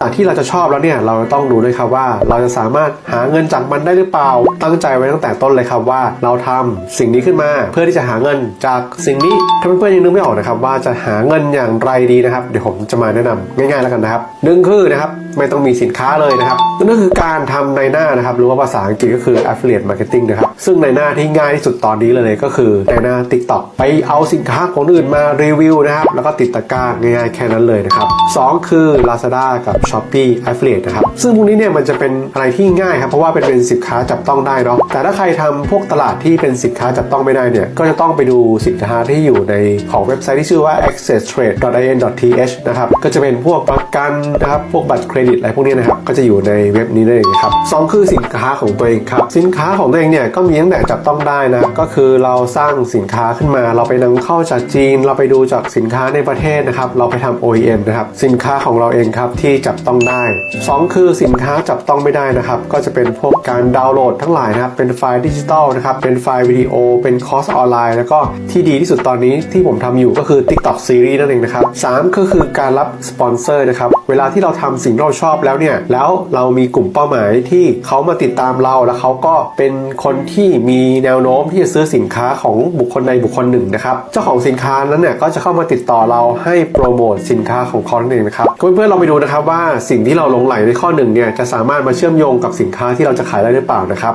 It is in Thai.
จากที่เราจะชอบแล้วเนี่ยเราต้องดูด้วยครับว่าเราจะสามารถหาเงินจากมันได้หรือเปล่า ตั้งใจไว้ตั้งแต่ต้นเลยครับว่าเราทำสิ่งนี้ขึ้นมา เพื่อที่จะหาเงินจากสิ่งนี้ถ้าเพื่อนๆยังนึกไม่ออกนะครับว่าจะหาเงินอย่างไรดีนะครับ เดี๋ยวผมจะมาแนะนำง่ายๆแล้วกันนะครับหนึ่งคือนะครับ ไม่ต้องมีสินค้าเลยนะครับนั่นก็คือการทำในหน้านะครับ หรือว่าภาษาอังกฤษก็คือ affiliate marketing นะครับ ซึ่งในหน้าที่ง่ายที่สุดตอนนี้เลยก็คือในหน้า TikTok ไปเอาสินค้าของอื่นมารีวิวนะครับ แล้วก็ติดตะกร้าง่ายๆแค่นั้นเลยนะครับสองคือ Lazada กับ Shopee affiliate นะครับ ซึ่งพวกนี้เนี่ยมันจะเป็นอะไรที่ง่ายครับ เพราะว่าเป็นเป็นสินค้าจับต้องได้เนาะ แต่ถ้าใครทำพวกตลาดที่เป็นสินค้าจับต้องไม่ได้เนี่ย ก็จะต้องไปดูสินค้าที่อยู่ในของเว็บไซต์ที่ชื่อว่า accesstrade.in.th นะครับ ก็จะเป็นพวกประกันนะครับ พวกบัตรเครดิตอะไรพวกนี้นะครับก็จะอยู่ในเว็บนี้นั่นเองครับสองคือสินค้าของตัวเองครับสินค้าของตัวเองเนี่ยก็มีตั้งแต่จับต้องได้นะก็คือเราสร้างสินค้าขึ้นมา เราไปนำเข้าจากจีน เราไปดูจากสินค้าในประเทศนะครับเราไปทำ OEM นะครับสินค้าของเราเองครับที่จับต้องได้สองคือสินค้าจับต้องไม่ได้นะครับก็จะเป็นพวกการดาวน์โหลดทั้งหลายนะครับเป็นไฟล์ดิจิตอลนะครับเป็นไฟล์วิดีโอ เป็นคอร์สออนไลน์ แล้วก็ที่ดีที่สุดตอนนี้ที่ผมทำอยู่ก็คือ TikTok Series นั่นเองนะครับสามก็คือการรับสปอนเซอร์นะครับเวลาที่เราทำสิ่งที่เราชอบแล้วเนี่ยแล้วเรามีกลุ่มเป้าหมายที่เขามาติดตามเราแล้วเขาก็เป็นคนที่มีแนวโน้มที่จะซื้อสินค้าของบุคคลใดบุคคลหนึ่งนะครับเจ้าของสินค้านั้นเนี่ยก็จะเข้ามาติดต่อเราให้โปรโมทสินค้าของเขานั่นเองนะครับเพื่อนๆเราไปดูนะครับว่าสิ่งที่เราหลงไหลในข้อหนึ่งเนี่ยจะสามารถมาเชื่อมโยงกับสินค้าที่เราจะขายได้หรือเปล่านะครับ